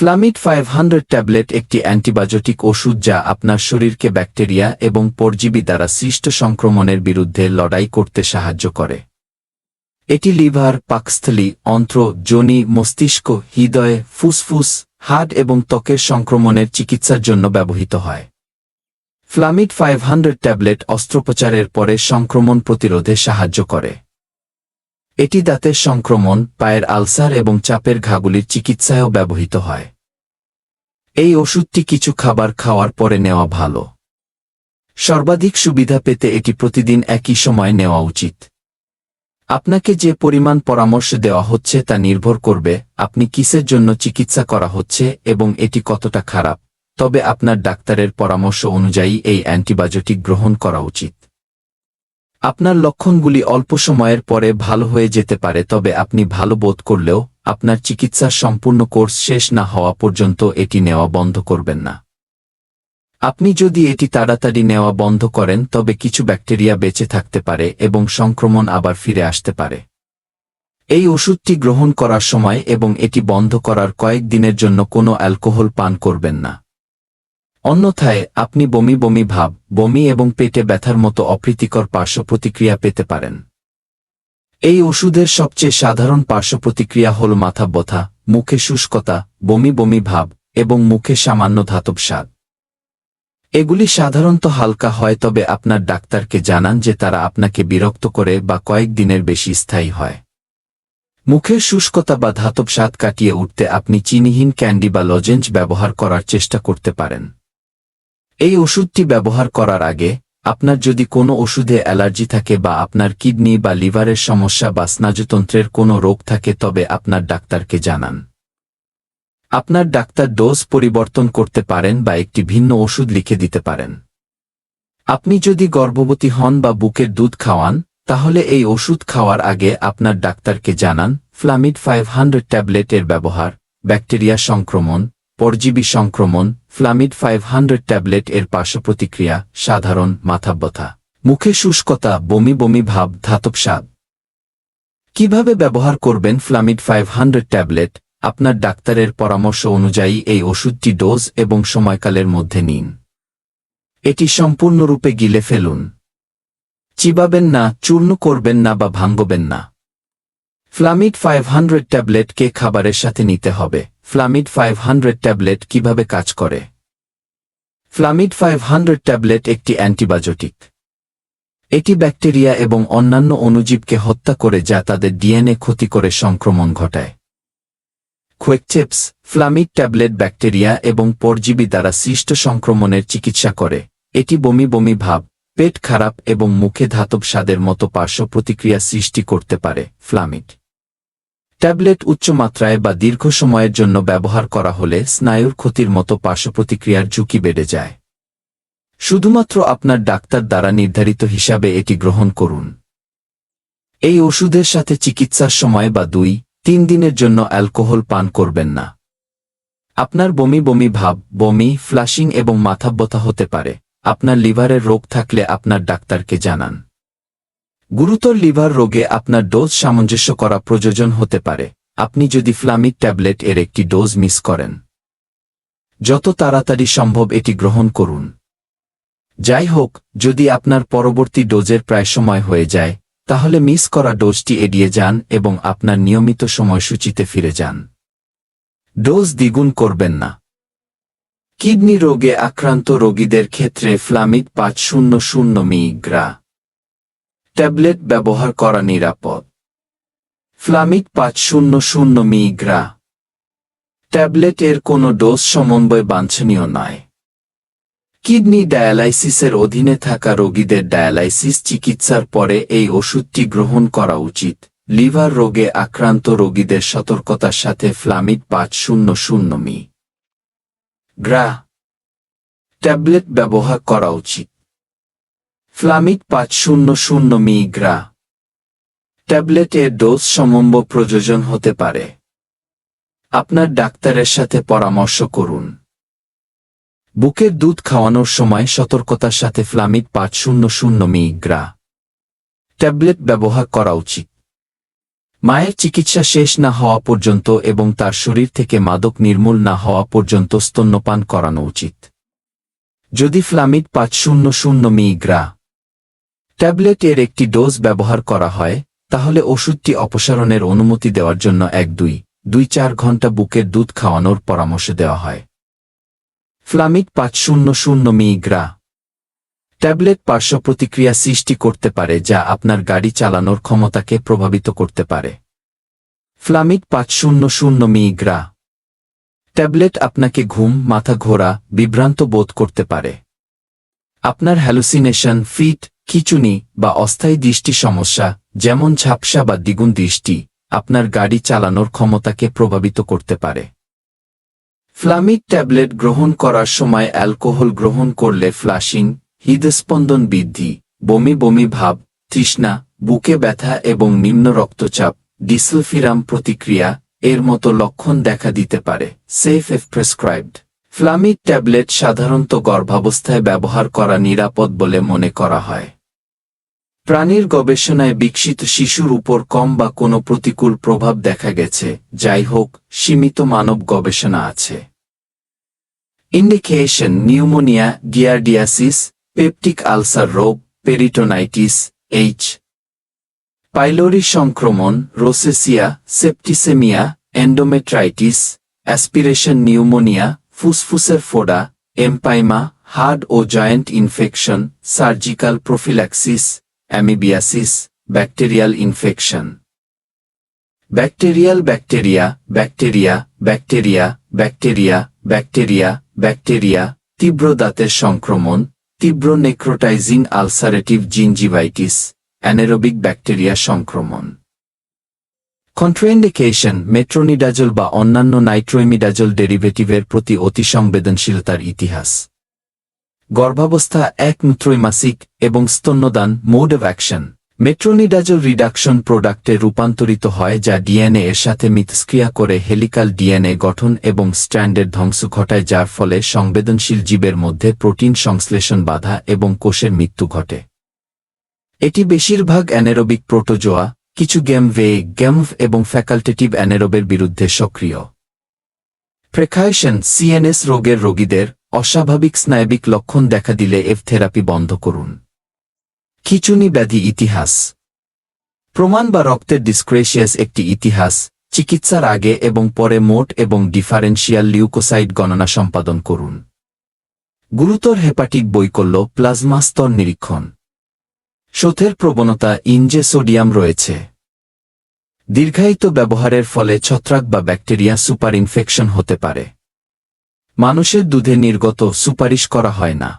ফ্লামিড five hundred tablet একটি antibiotic ওষুধ যা আপনার শরীরকে ব্যাকটেরিয়া এবং পরজীবী দ্বারা সৃষ্ট সংক্রমণের বিরুদ্ধে লড়াই করতে সাহায্য করে। এটি লিভার, পাকস্থলী, অন্ত্র যোনি মস্তিষ্ক, হৃদয়ে, ফুসফুস হার্ট এবং ত্বকের সংক্রমণের চিকিৎসার জন্য ব্যবহৃত হয়। ফ্লামিড ফাইভ হান্ড্রেড ট্যাবলেট অস্ত্রোপচারের পরে সংক্রমণ প্রতিরোধে সাহায্য করে। এটি দাঁতের সংক্রমণ, পায়ের আলসার এবং চাপের ঘাগুলির চিকিৎসায়ও ব্যবহৃত হয়। এই ওষুধটি কিছু খাবার খাওয়ার পরে নেওয়া ভালো। সর্বাধিক সুবিধা পেতে এটি প্রতিদিন একই সময় নেওয়া উচিত। আপনাকে যে পরিমাণ পরামর্শ দেওয়া হচ্ছে তা নির্ভর করবে, আপনি কিসের জন্য চিকিৎসা করা হচ্ছে এবং এটি কতটা খারাপ, তবে আপনার ডাক্তারের পরামর্শ অনুযায়ী এই অ্যান্টিবায়োটিক গ্রহণ করা উচিত। আপনার লক্ষণগুলি অল্প সময়ের পরে ভালো হয়ে যেতে পারে, তবে আপনি ভালো বোধ করলেও আপনার চিকিৎসার সম্পূর্ণ কোর্স শেষ না হওয়া পর্যন্ত এটি নেওয়া বন্ধ করবেন না। আপনি যদি এটি তাড়াতাড়ি নেওয়া বন্ধ করেন, তবে কিছু ব্যাকটেরিয়া বেঁচে থাকতে পারে এবং সংক্রমণ আবার ফিরে আসতে পারে। এই ওষুধটি গ্রহণ করার সময় এবং এটি বন্ধ করার কয়েক দিনের জন্য কোনো অ্যালকোহল পান করবেন না। অন্যথায়, আপনি বমি বমি ভাব, বমি এবং পেটে ব্যথার মতো অপ্রীতিকর পার্শ্ব প্রতিক্রিয়া পেতে পারেন। এই ওষুধের সবচেয়ে সাধারণ পার্শ্ব প্রতিক্রিয়া হল মাথা ব্যথা, মুখে শুষ্কতা, বমি বমি ভাব এবং মুখে সামান্য ধাতব স্বাদ। এগুলি সাধারণত হালকা হয় তবে আপনার ডাক্তারকে জানান যে তারা আপনাকে বিরক্ত করে বা কয়েক দিনের বেশি স্থায়ী হয়। মুখের শুষ্কতা বা ধাতব স্বাদ কাটিয়ে উঠতে আপনি চিনিহীন ক্যান্ডি বা লজেঞ্জ ব্যবহার করার চেষ্টা করতে পারেন। এই ওষুধটি ব্যবহার করার আগে, আপনার যদি কোনো ওষুধে অ্যালার্জি থাকে বা আপনার কিডনি বা লিভারের সমস্যা বা স্নায়ুতন্ত্রের কোনো রোগ থাকে তবে আপনার ডাক্তারকে জানান। আপনার ডাক্তার ডোজ পরিবর্তন করতে পারেন বা একটি ভিন্ন ওষুধ লিখে দিতে পারেন। আপনি যদি গর্ভবতী হন বা বুকের দুধ খাওয়ান, তাহলে এই ওষুধ খাওয়ার আগে আপনার ডাক্তারকে জানান, ফ্লামিড ফাইভ হান্ড্রেড ট্যাবলেটের ব্যবহার, ব্যাকটেরিয়া সংক্রমণ পরজীবী সংক্রমণ, ফ্লামিড ফাইভ হান্ড্রেড ট্যাবলেট এর পার্শ্ব প্রতিক্রিয়া সাধারণ মাথা ব্যথা মুখে শুষ্কতা, বমি বমি ভাব, ধাতব স্বাদ। কীভাবে ব্যবহার করবেন ফ্লামিড ফাইভ হান্ড্রেড ট্যাবলেট? আপনার ডাক্তারের পরামর্শ অনুযায়ী এই ওষুধটি ডোজ এবং সময়কালের মধ্যে নিন। এটি সম্পূর্ণরূপে গিলে ফেলুন। চিবাবেন না, চূর্ণ করবেন না বা ভাঙ্গবেন না। ফ্লামিড ফাইভ হান্ড্রেড ট্যাবলেটকে খাবারের সাথে নিতে হবে। ফ্লামিড ফাইভ হান্ড্রেড ট্যাবলেট কীভাবে কাজ করে? ফ্লামিড ফাইভ হান্ড্রেড ট্যাবলেট একটি অ্যান্টিবায়োটিক। এটি ব্যাকটেরিয়া এবং অন্যান্য অণুজীবকে হত্যা করে যা তাদের ডিএনএ ক্ষতি করে সংক্রমণ ঘটায়। কোয়েকচেপস ফ্লামিড ট্যাবলেট ব্যাকটেরিয়া এবং পরজীবী দ্বারা সৃষ্ট সংক্রমণের চিকিৎসা করে। এটি বমি বমি ভাব, পেট খারাপ এবং মুখে ধাতব স্বাদের মতো পার্শ্ব প্রতিক্রিয়া সৃষ্টি করতে পারে। ফ্লামিড ট্যাবলেট উচ্চ মাত্রায় বা দীর্ঘ সময়ের জন্য ব্যবহার করা হলে স্নায়ুর ক্ষতির মতো পার্শ্ব প্রতিক্রিয়ার ঝুঁকি বেড়ে যায়। শুধুমাত্র আপনার ডাক্তার দ্বারা নির্ধারিত হিসাবে এটি গ্রহণ করুন। এই ওষুধের সাথে চিকিৎসার সময় বা দুই, তিন দিনের জন্য অ্যালকোহল পান করবেন না। আপনার বমি বমি ভাব, বমি, ফ্লাশিং এবং মাথা ব্যথা হতে পারে। আপনার লিভারের রোগ থাকলে আপনার ডাক্তারকে জানান। গুরুতর লিভার রোগে আপনার ডোজ সামঞ্জস্য করা প্রয়োজন হতে পারে। আপনি যদি ফ্লামিক ট্যাবলেট এর একটি ডোজ মিস করেন। যত তাড়াতাড়ি সম্ভব এটি গ্রহণ করুন। যাই হোক, যদি আপনার পরবর্তী ডোজের প্রায় সময় হয়ে যায়, তাহলে মিস করা ডোজটি এড়িয়ে যান এবং আপনার নিয়মিত সময়সূচিতে ফিরে যান। ডোজ দ্বিগুণ করবেন না। কিডনি রোগে আক্রান্ত রোগীদের ক্ষেত্রে ফ্লামিক পাঁচ শূন্য শূন্য মিগ্রা। ট্যাবলেট ব্যবহার করা নিরাপদ। ফ্লামিক পাঁচ শূন্য শূন্য মিগ্রা। ট্যাবলেট এর কোনো ডোজ সমন্বয় বাঞ্ছনীয় নয়। কিডনি ডায়ালাইসিসের অধীনে থাকা রোগীদের ডায়ালাইসিস চিকিৎসার পরে এই ওষুধটি গ্রহণ করা উচিত। লিভার রোগে আক্রান্ত রোগীদের সতর্কতার সাথে ফ্লামিড পাঁচ শূন্য শূন্য মি। গ্রা। ট্যাবলেট ব্যবহার করা উচিত। ফ্লামিড পাঁচ শূন্য শূন্য মি গ্রা ট্যাবলেটের ডোজ সমম্ব প্রযোজন হতে পারে। আপনার ডাক্তারের সাথে পরামর্শ করুন। বুকের দুধ খাওয়ানোর সময় সতর্কতার সাথে ফ্লামিড পাঁচ শূন্য শূন্য মি গ্রা ট্যাবলেট ব্যবহার করা উচিত। মায়ের চিকিৎসা শেষ না হওয়া পর্যন্ত এবং তার শরীর থেকে মাদক নির্মূল না হওয়া পর্যন্ত স্তন্যপান করানো উচিত। যদি ফ্লামিড পাঁচ শূন্য শূন্য মিগ্রা ট্যাবলেট এর একটি ডোজ ব্যবহার করা হয়, তাহলে ওষুধটি অপসারণের অনুমতি দেওয়ার জন্য এক, দুই দুই, চার ঘণ্টা বুকের দুধ খাওয়ানোর পরামর্শ দেওয়া হয়। ফ্লামিড পাঁচ শূন্য শূন্য মিগ্রা ট্যাবলেট পার্শ্ব প্রতিক্রিয়া সৃষ্টি করতে পারে যা আপনার গাড়ি চালানোর ক্ষমতাকে প্রভাবিত করতে পারে। ফ্লামিড পাঁচ শূন্য শূন্য মিগ্রা ট্যাবলেট আপনাকে ঘুম, মাথা ঘোরা, বিভ্রান্ত বোধ করতে পারে। আপনার হ্যালুসিনেশন, ফিট খিচুনি বা অস্থায়ী দৃষ্টি সমস্যা, যেমন ঝাপসা বা দ্বিগুণ দৃষ্টি, আপনার গাড়ি চালানোর ক্ষমতাকে প্রভাবিত করতে পারে। ফ্লামিড ট্যাবলেট গ্রহণ করার সময় অ্যালকোহল গ্রহণ করলে ফ্লাশিং, হৃদস্পন্দন বৃদ্ধি, বমি বমি ভাব, তৃষ্ণা, বুকে ব্যথা এবং নিম্ন রক্তচাপ, ডিসলফিরাম প্রতিক্রিয়া, এর মতো লক্ষণ দেখা দিতে পারে safe if prescribed Flamyd tablet সাধারণত গর্ভাবস্থায় ব্যবহার করা নিরাপদ বলে মনে করা হয়। প্রাণীর গবেষণায় বিকশিত শিশুর উপর কম বা কোনো প্রতিকূল প্রভাব দেখা গেছে, যাই হোক, সীমিত মানব গবেষণা আছে। Indication, pneumonia, giardiasis, peptic ulcer রোগ, পেরিটোনাইটিস, এইচ। পাইলোরি সংক্রমণ, rosacea, septicemia, endometritis, aspiration pneumonia, ফুসফুসের ফোড়া, এম্পাইমা হার্ড ও joint infection, surgical prophylaxis amoebiasis, bacterial infection. Bacterial bacteria bacteria bacteria bacteria bacteria bacteria, তীব্র দাঁতের সংক্রমণ, তীব্র necrotizing ulcerative gingivitis anaerobic bacteria সংক্রমণ। Contraindication, metronidazole বা অন্যান্য নাইট্রোইমিডাজল ডেরিভেটিভের প্রতি অতি সংবেদনশীলতার ইতিহাস। গর্ভাবস্থা এক ত্রৈমাসিক এবং স্তন্যদান mode of action metronidazole reduction প্রোডাক্টে রূপান্তরিত হয় যা ডিএনএ এর সাথে মিথস্ক্রিয়া করে হেলিকাল ডিএনএ গঠন এবং স্ট্র্যান্ডের ধ্বংস ঘটায়, যার ফলে সংবেদনশীল জীবের মধ্যে প্রোটিন সংশ্লেষণ বাধা এবং কোষের মৃত্যু ঘটে। এটি বেশিরভাগ অ্যানেরোবিক প্রোটোজোয়া কিছু গেম ভে গেমভ এবং ফ্যাকাল্টেটিভ অ্যানেরোবের বিরুদ্ধে সক্রিয়। প্রেকায়শন সিএনএস রোগের রোগীদের অস্বাভাবিক স্নায়বিক লক্ষণ দেখা দিলে এফ থেরাপি বন্ধ করুন। খিচুনি ব্যাধি ইতিহাস। প্রমাণ বা রক্তের ডিসক্রেশিয়াস একটি ইতিহাস, চিকিৎসার আগে এবং পরে মোট এবং ডিফারেন্সিয়াল লিউকোসাইড গণনা সম্পাদন করুন। গুরুতর হেপাটিক বৈকল্য, প্লাজমা স্তর নিরীক্ষণ। শোথের প্রবণতা, ইনজে সোডিয়াম রয়েছে। দীর্ঘায়িত ব্যবহারের ফলে ছত্রাক বা ব্যাকটেরিয়া সুপার ইনফেকশন হতে পারে। মানুষের দুধে নির্গত সুপারিশ করা হয় না।